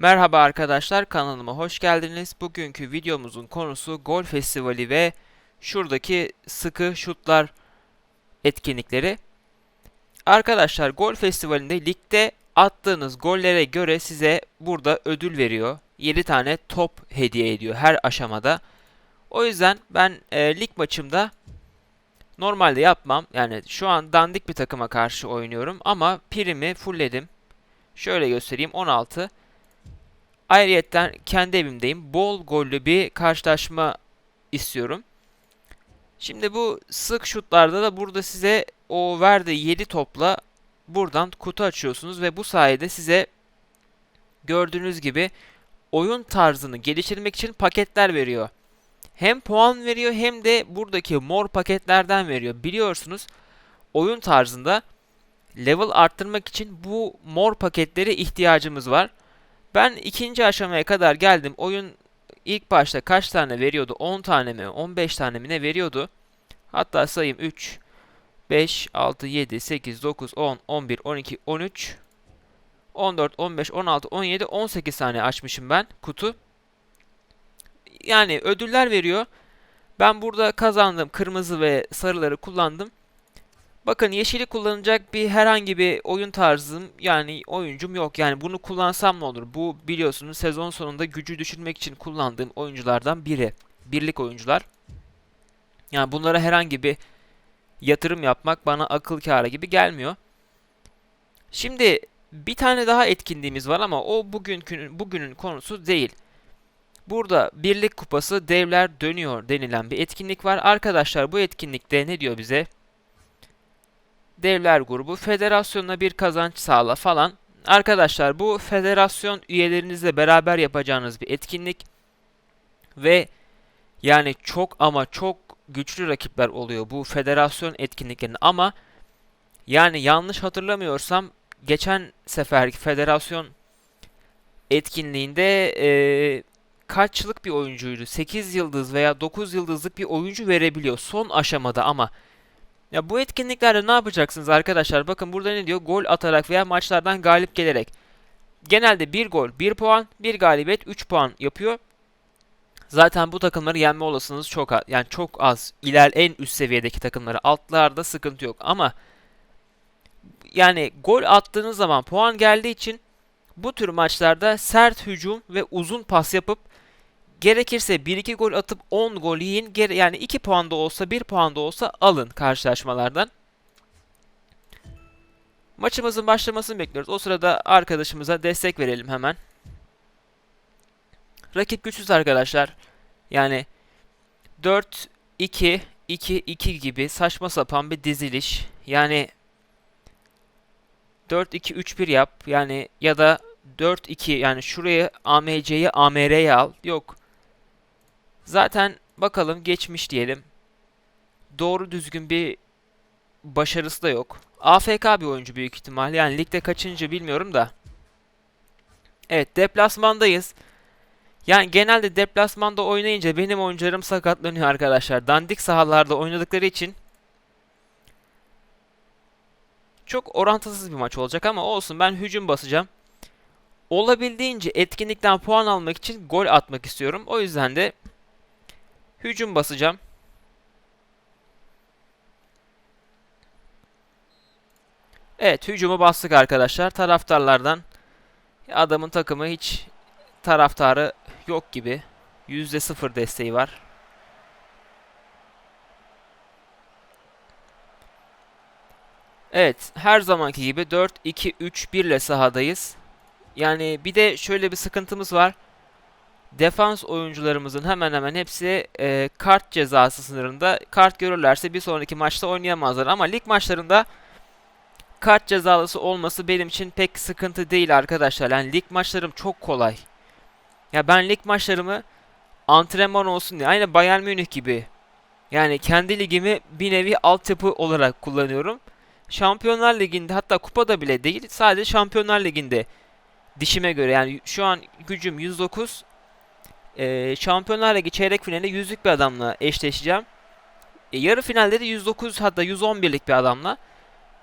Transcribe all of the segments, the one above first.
Merhaba arkadaşlar kanalıma hoş geldiniz. Bugünkü videomuzun konusu Gol Festivali ve şuradaki sıkı şutlar etkinlikleri. Arkadaşlar Gol Festivali'nde ligde attığınız gollere göre size burada ödül veriyor. 7 tane top hediye ediyor her aşamada. O yüzden ben e, lig maçımda normalde yapmam. Yani şu an dandik bir takıma karşı oynuyorum ama primi fullledim. Şöyle göstereyim 16. Ayrıyetten kendi evimdeyim. Bol gollü bir karşılaşma istiyorum. Şimdi bu sık şutlarda da burada size o verdiği 7 topla buradan kutu açıyorsunuz ve bu sayede size gördüğünüz gibi oyun tarzını geliştirmek için paketler veriyor. Hem puan veriyor hem de buradaki mor paketlerden veriyor. Biliyorsunuz oyun tarzında level arttırmak için bu mor paketlere ihtiyacımız var. Ben ikinci aşamaya kadar geldim. Oyun ilk başta kaç tane veriyordu? 10 tane mi? 15 tane mi ne veriyordu? Hatta sayayım 3, 5, 6, 7, 8, 9, 10, 11, 12, 13, 14, 15, 16, 17, 18 tane açmışım ben kutu. Yani ödüller veriyor. Ben burada kazandım. Kırmızı ve sarıları kullandım. Bakın yeşili kullanacak bir herhangi bir oyun tarzım yani oyuncum yok. Yani bunu kullansam ne olur? Bu biliyorsunuz sezon sonunda gücü düşürmek için kullandığım oyunculardan biri. Birlik oyuncular. Yani bunlara herhangi bir yatırım yapmak bana akıl kârı gibi gelmiyor. Şimdi bir tane daha etkinliğimiz var ama o bugünkü bugünün konusu değil. Burada Birlik Kupası Devler Dönüyor denilen bir etkinlik var. Arkadaşlar bu etkinlikte ne diyor bize? Devler grubu federasyona bir kazanç sağla falan. Arkadaşlar bu federasyon üyelerinizle beraber yapacağınız bir etkinlik ve yani çok ama çok güçlü rakipler oluyor bu federasyon etkinliklerinde ama yani yanlış hatırlamıyorsam geçen seferki federasyon etkinliğinde e, kaçlık bir oyuncuydu? 8 yıldız veya 9 yıldızlık bir oyuncu verebiliyor son aşamada ama ya bu etkinliklerde ne yapacaksınız arkadaşlar? Bakın burada ne diyor? Gol atarak veya maçlardan galip gelerek. Genelde 1 gol 1 puan, 1 galibiyet 3 puan yapıyor. Zaten bu takımları yenme olasılığınız çok az. Yani çok az. İler en üst seviyedeki takımları. Altlarda sıkıntı yok ama yani gol attığınız zaman puan geldiği için bu tür maçlarda sert hücum ve uzun pas yapıp Gerekirse 1-2 gol atıp 10 gol yiyin. Yani 2 puan da olsa 1 puan da olsa alın karşılaşmalardan. Maçımızın başlamasını bekliyoruz. O sırada arkadaşımıza destek verelim hemen. Rakip güçsüz arkadaşlar. Yani 4 2 2 2 gibi saçma sapan bir diziliş. Yani 4 2 3 1 yap. Yani ya da 4 2 yani şuraya AMC'yi AMR'ye al. Yok. Zaten bakalım geçmiş diyelim. Doğru düzgün bir başarısı da yok. AFK bir oyuncu büyük ihtimal. Yani ligde kaçıncı bilmiyorum da. Evet deplasmandayız. Yani genelde deplasmanda oynayınca benim oyuncularım sakatlanıyor arkadaşlar. Dandik sahalarda oynadıkları için çok orantısız bir maç olacak ama olsun ben hücum basacağım. Olabildiğince etkinlikten puan almak için gol atmak istiyorum. O yüzden de Hücum basacağım. Evet hücumu bastık arkadaşlar. Taraftarlardan adamın takımı hiç taraftarı yok gibi. %0 desteği var. Evet her zamanki gibi 4-2-3-1 ile sahadayız. Yani bir de şöyle bir sıkıntımız var defans oyuncularımızın hemen hemen hepsi e, kart cezası sınırında. Kart görürlerse bir sonraki maçta oynayamazlar. Ama lig maçlarında kart cezalısı olması benim için pek sıkıntı değil arkadaşlar. Yani lig maçlarım çok kolay. Ya ben lig maçlarımı antrenman olsun diye aynı Bayern Münih gibi. Yani kendi ligimi bir nevi altyapı olarak kullanıyorum. Şampiyonlar Ligi'nde hatta kupada bile değil sadece Şampiyonlar Ligi'nde dişime göre yani şu an gücüm 109 e, Şampiyonlar Ligi çeyrek finalinde yüzlük bir adamla eşleşeceğim. E, yarı finalde de 109 hatta 111'lik bir adamla.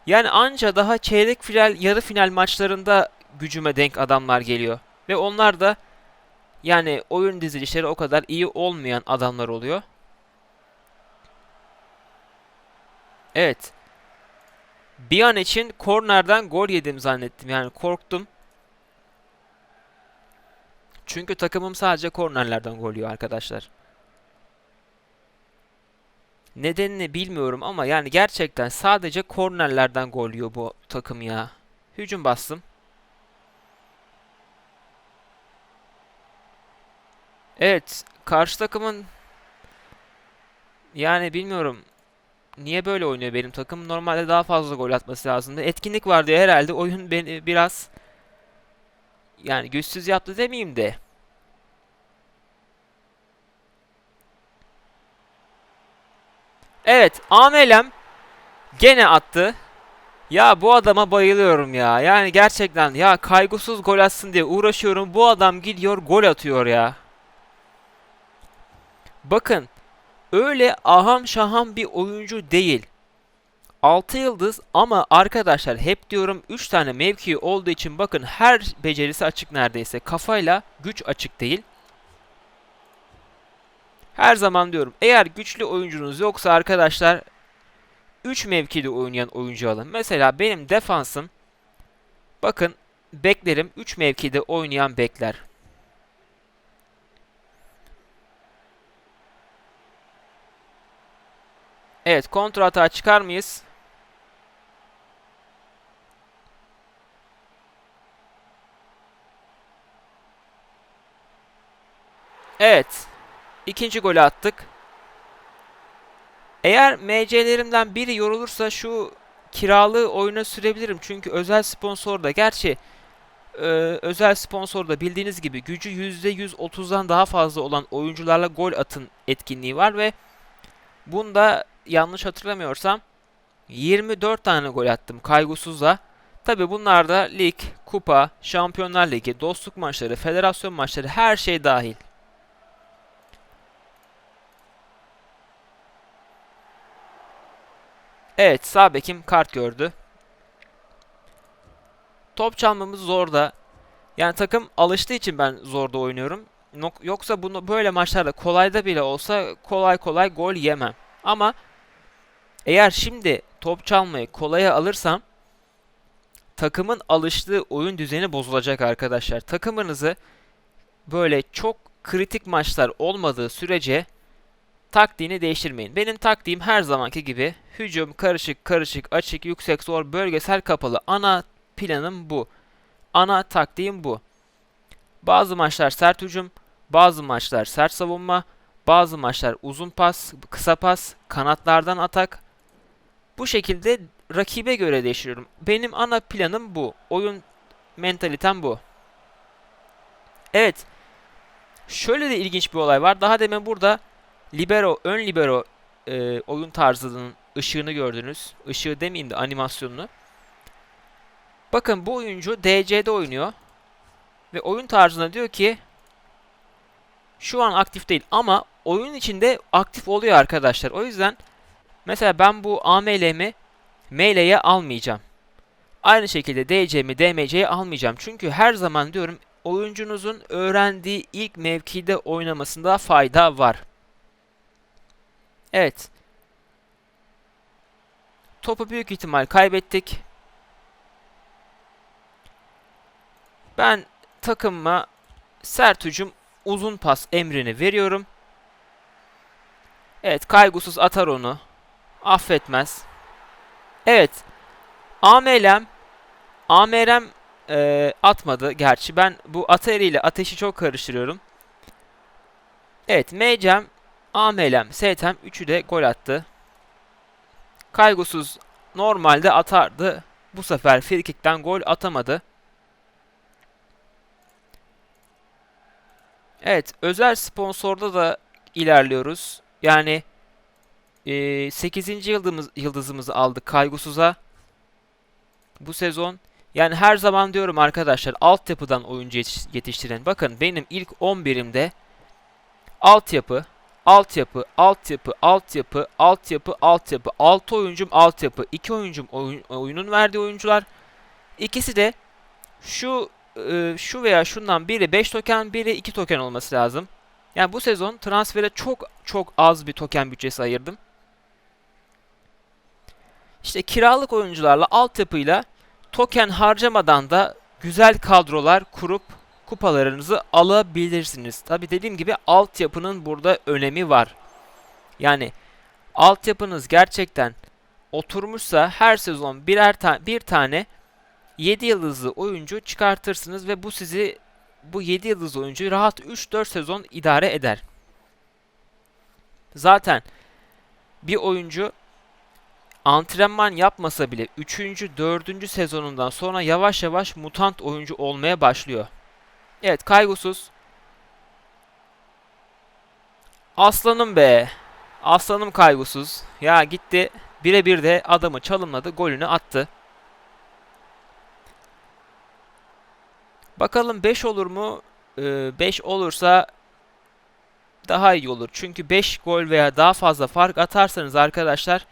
Yani anca daha çeyrek final, yarı final maçlarında gücüme denk adamlar geliyor. Ve onlar da yani oyun dizilişleri o kadar iyi olmayan adamlar oluyor. Evet. Bir an için kornerden gol yedim zannettim. Yani korktum. Çünkü takımım sadece kornerlerden gol yiyor arkadaşlar. Nedenini bilmiyorum ama yani gerçekten sadece kornerlerden gol yiyor bu takım ya. Hücum bastım. Evet, karşı takımın yani bilmiyorum niye böyle oynuyor benim takım. Normalde daha fazla gol atması lazımdı. Etkinlik var diye herhalde oyun beni biraz yani güçsüz yaptı demeyeyim de. Evet, Amelem gene attı. Ya bu adama bayılıyorum ya. Yani gerçekten ya kaygısız gol atsın diye uğraşıyorum. Bu adam gidiyor gol atıyor ya. Bakın öyle aham şaham bir oyuncu değil. 6 yıldız ama arkadaşlar hep diyorum 3 tane mevki olduğu için bakın her becerisi açık neredeyse. Kafayla güç açık değil. Her zaman diyorum eğer güçlü oyuncunuz yoksa arkadaşlar 3 mevkide oynayan oyuncu alın. Mesela benim defansım bakın beklerim 3 mevkide oynayan bekler. Evet kontra hata çıkar mıyız? Evet. İkinci golü attık. Eğer MC'lerimden biri yorulursa şu kiralığı oyuna sürebilirim. Çünkü özel sponsor da gerçi e, özel sponsor da bildiğiniz gibi gücü %130'dan daha fazla olan oyuncularla gol atın etkinliği var ve bunda yanlış hatırlamıyorsam 24 tane gol attım kaygısızla. Tabi bunlarda lig, kupa, şampiyonlar ligi, dostluk maçları, federasyon maçları her şey dahil. Evet sağ bekim kart gördü. Top çalmamız zor da. Yani takım alıştığı için ben zorda oynuyorum. Yoksa bunu böyle maçlarda kolayda bile olsa kolay kolay gol yemem. Ama eğer şimdi top çalmayı kolaya alırsam takımın alıştığı oyun düzeni bozulacak arkadaşlar. Takımınızı böyle çok kritik maçlar olmadığı sürece taktiğini değiştirmeyin. Benim taktiğim her zamanki gibi hücum karışık karışık açık yüksek zor bölgesel kapalı. Ana planım bu. Ana taktiğim bu. Bazı maçlar sert hücum, bazı maçlar sert savunma, bazı maçlar uzun pas, kısa pas, kanatlardan atak. Bu şekilde rakibe göre değiştiriyorum. Benim ana planım bu. Oyun mentalitem bu. Evet. Şöyle de ilginç bir olay var. Daha demin burada libero, ön libero e, oyun tarzının ışığını gördünüz. Işığı demeyeyim de animasyonunu. Bakın bu oyuncu DC'de oynuyor. Ve oyun tarzına diyor ki şu an aktif değil ama oyun içinde aktif oluyor arkadaşlar. O yüzden mesela ben bu AML'mi ML'ye almayacağım. Aynı şekilde DC'mi DMC'ye almayacağım. Çünkü her zaman diyorum oyuncunuzun öğrendiği ilk mevkide oynamasında fayda var. Evet. Topu büyük ihtimal kaybettik. Ben takımıma sert hücum uzun pas emrini veriyorum. Evet kaygısız atar onu. Affetmez. Evet. AMLM AMRM e, atmadı gerçi. Ben bu Atari ile ateşi çok karıştırıyorum. Evet MCM AMLM STM 3'ü de gol attı. Kaygısız normalde atardı. Bu sefer frikikten gol atamadı. Evet, özel sponsorda da ilerliyoruz. Yani e, 8. yıldızımız, yıldızımızı aldık Kaygusuz'a. Bu sezon. Yani her zaman diyorum arkadaşlar altyapıdan oyuncu yetiştiren. Bakın benim ilk 11'imde altyapı, altyapı, altyapı, altyapı, altyapı, altyapı. 6 oyuncum altyapı. 2 oyuncum oyun, oyunun verdiği oyuncular. İkisi de şu e, şu veya şundan biri 5 token, biri 2 token olması lazım. Yani bu sezon transfere çok çok az bir token bütçesi ayırdım. İşte kiralık oyuncularla altyapıyla token harcamadan da güzel kadrolar kurup kupalarınızı alabilirsiniz. Tabi dediğim gibi altyapının burada önemi var. Yani altyapınız gerçekten oturmuşsa her sezon birer ta bir tane 7 yıldızlı oyuncu çıkartırsınız ve bu sizi bu 7 yıldızlı oyuncuyu rahat 3-4 sezon idare eder. Zaten bir oyuncu antrenman yapmasa bile 3. 4. sezonundan sonra yavaş yavaş mutant oyuncu olmaya başlıyor. Evet kaygısız. Aslanım be. Aslanım kaygısız. Ya gitti birebir de adamı çalımladı golünü attı. Bakalım 5 olur mu? 5 ee, olursa daha iyi olur. Çünkü 5 gol veya daha fazla fark atarsanız arkadaşlar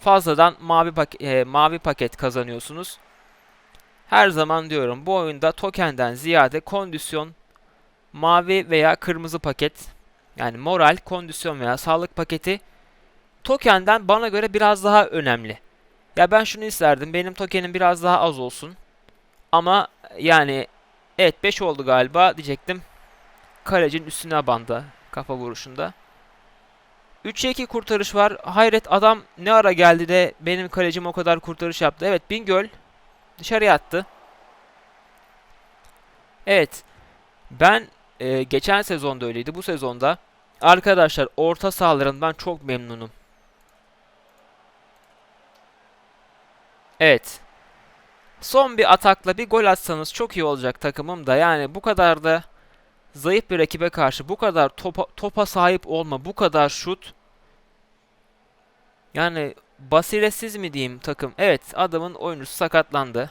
fazladan mavi, pak e, mavi paket kazanıyorsunuz. Her zaman diyorum bu oyunda tokenden ziyade kondisyon, mavi veya kırmızı paket yani moral, kondisyon veya sağlık paketi tokenden bana göre biraz daha önemli. Ya ben şunu isterdim. Benim tokenim biraz daha az olsun. Ama yani evet 5 oldu galiba diyecektim. Kalecinin üstüne bandı kafa vuruşunda. 3'e 2 kurtarış var. Hayret adam ne ara geldi de benim kalecim o kadar kurtarış yaptı. Evet Bingöl dışarıya attı. Evet. Ben e, geçen sezonda öyleydi. Bu sezonda arkadaşlar orta sahalarından çok memnunum. Evet. Son bir atakla bir gol atsanız çok iyi olacak takımım da. Yani bu kadar da zayıf bir rakibe karşı bu kadar topa, topa sahip olma, bu kadar şut. Yani basiretsiz mi diyeyim takım? Evet adamın oyuncusu sakatlandı.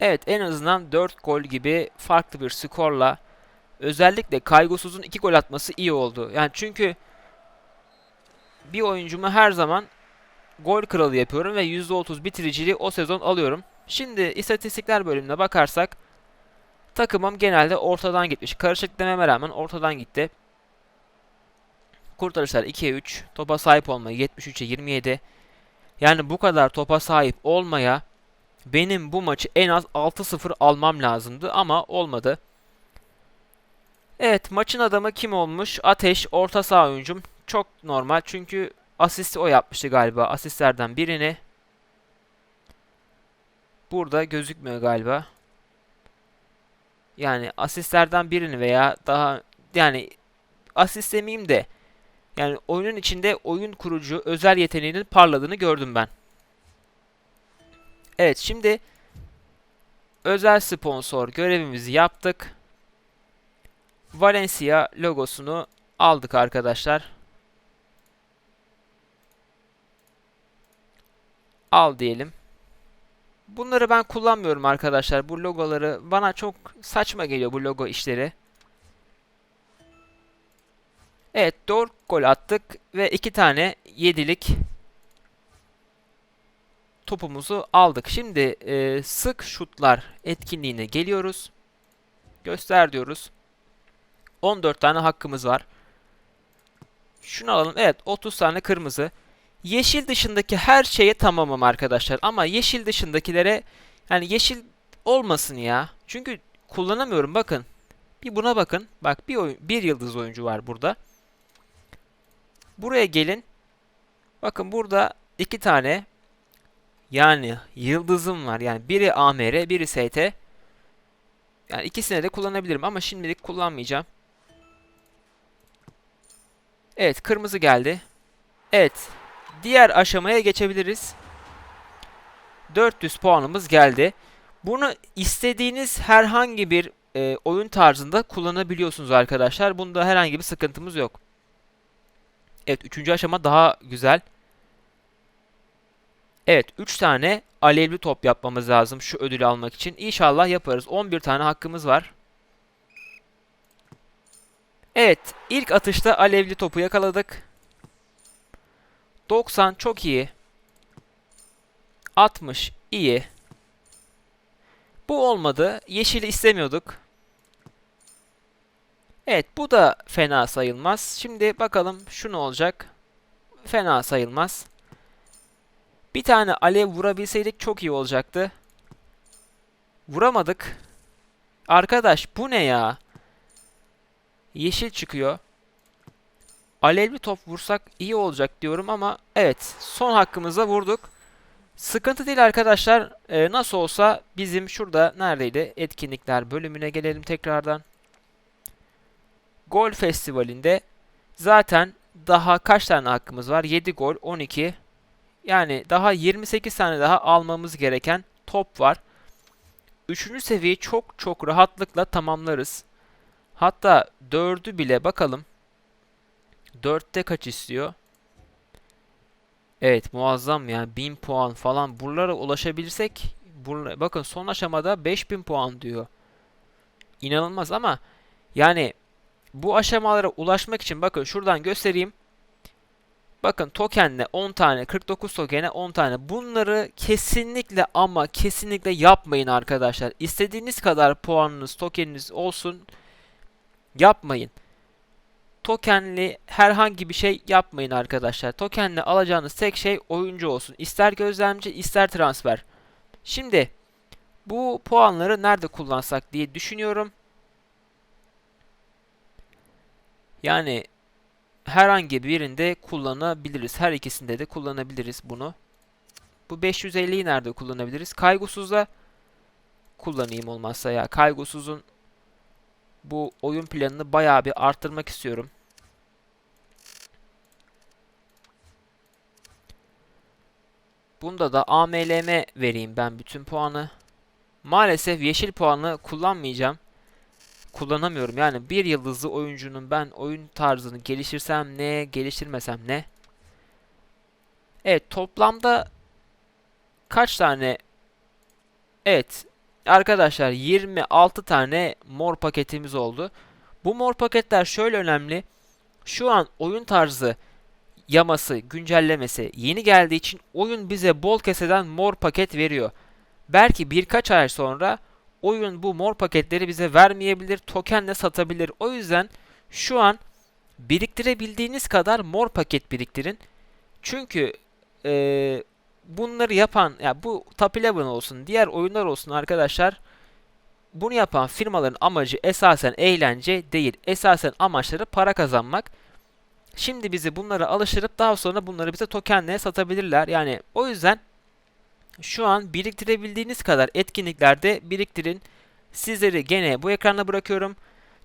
Evet en azından 4 gol gibi farklı bir skorla özellikle kaygısızın 2 gol atması iyi oldu. Yani çünkü bir oyuncumu her zaman gol kralı yapıyorum ve %30 bitiriciliği o sezon alıyorum. Şimdi istatistikler bölümüne bakarsak takımım genelde ortadan gitmiş. Karışık dememe rağmen ortadan gitti. Kurtarışlar 2'ye 3. Topa sahip olmayı 73'e 27. Yani bu kadar topa sahip olmaya benim bu maçı en az 6-0 almam lazımdı ama olmadı. Evet maçın adamı kim olmuş? Ateş orta saha oyuncum. Çok normal çünkü asisti o yapmıştı galiba. Asistlerden birini. Burada gözükmüyor galiba. Yani asistlerden birini veya daha yani asist demeyeyim de yani oyunun içinde oyun kurucu özel yeteneğinin parladığını gördüm ben. Evet şimdi özel sponsor görevimizi yaptık. Valencia logosunu aldık arkadaşlar. Al diyelim. Bunları ben kullanmıyorum arkadaşlar. Bu logoları bana çok saçma geliyor bu logo işleri. Evet 4 gol attık ve 2 tane 7'lik topumuzu aldık. Şimdi e, sık şutlar etkinliğine geliyoruz. Göster diyoruz. 14 tane hakkımız var. Şunu alalım. Evet 30 tane kırmızı. Yeşil dışındaki her şeye tamamım arkadaşlar. Ama yeşil dışındakilere yani yeşil olmasın ya. Çünkü kullanamıyorum bakın. Bir buna bakın. Bak bir, oyun, bir yıldız oyuncu var burada. Buraya gelin. Bakın burada iki tane yani yıldızım var. Yani biri AMR, biri ST. Yani ikisine de kullanabilirim ama şimdilik kullanmayacağım. Evet, kırmızı geldi. Evet, diğer aşamaya geçebiliriz. 400 puanımız geldi. Bunu istediğiniz herhangi bir e, oyun tarzında kullanabiliyorsunuz arkadaşlar. Bunda herhangi bir sıkıntımız yok. Evet, üçüncü aşama daha güzel. Evet 3 tane alevli top yapmamız lazım şu ödülü almak için. İnşallah yaparız. 11 tane hakkımız var. Evet ilk atışta alevli topu yakaladık. 90 çok iyi. 60 iyi. Bu olmadı. Yeşili istemiyorduk. Evet bu da fena sayılmaz. Şimdi bakalım şu ne olacak. Fena sayılmaz. Bir tane alev vurabilseydik çok iyi olacaktı. Vuramadık. Arkadaş bu ne ya? Yeşil çıkıyor. Alevli top vursak iyi olacak diyorum ama evet son hakkımızda vurduk. Sıkıntı değil arkadaşlar. Ee, nasıl olsa bizim şurada neredeydi? Etkinlikler bölümüne gelelim tekrardan. Gol Festivali'nde zaten daha kaç tane hakkımız var? 7 gol, 12. Yani daha 28 tane daha almamız gereken top var. Üçüncü seviyeyi çok çok rahatlıkla tamamlarız. Hatta 4'ü bile bakalım. 4'te kaç istiyor? Evet muazzam ya. 1000 puan falan. Buralara ulaşabilirsek burla, bakın son aşamada 5000 puan diyor. İnanılmaz ama yani bu aşamalara ulaşmak için bakın şuradan göstereyim. Bakın tokenle 10 tane 49 tokene 10 tane bunları kesinlikle ama kesinlikle yapmayın arkadaşlar. İstediğiniz kadar puanınız tokeniniz olsun yapmayın. Tokenli herhangi bir şey yapmayın arkadaşlar. Tokenle alacağınız tek şey oyuncu olsun. İster gözlemci ister transfer. Şimdi bu puanları nerede kullansak diye düşünüyorum. Yani herhangi birinde kullanabiliriz. Her ikisinde de kullanabiliriz bunu. Bu 550'yi nerede kullanabiliriz? Kaygusuzda kullanayım olmazsa ya. Kaygusuzun bu oyun planını bayağı bir arttırmak istiyorum. Bunda da AMLM vereyim ben bütün puanı. Maalesef yeşil puanı kullanmayacağım kullanamıyorum. Yani bir yıldızlı oyuncunun ben oyun tarzını geliştirsem ne, geliştirmesem ne? Evet toplamda kaç tane? Evet arkadaşlar 26 tane mor paketimiz oldu. Bu mor paketler şöyle önemli. Şu an oyun tarzı yaması, güncellemesi yeni geldiği için oyun bize bol keseden mor paket veriyor. Belki birkaç ay sonra oyun bu mor paketleri bize vermeyebilir, tokenle satabilir. O yüzden şu an biriktirebildiğiniz kadar mor paket biriktirin. Çünkü e, bunları yapan, ya bu Top 11 olsun, diğer oyunlar olsun arkadaşlar. Bunu yapan firmaların amacı esasen eğlence değil. Esasen amaçları para kazanmak. Şimdi bizi bunlara alıştırıp daha sonra bunları bize tokenle satabilirler. Yani o yüzden şu an biriktirebildiğiniz kadar etkinliklerde biriktirin. Sizleri gene bu ekranda bırakıyorum.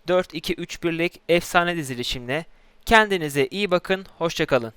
4-2-3-1'lik efsane dizilişimle. Kendinize iyi bakın. Hoşçakalın.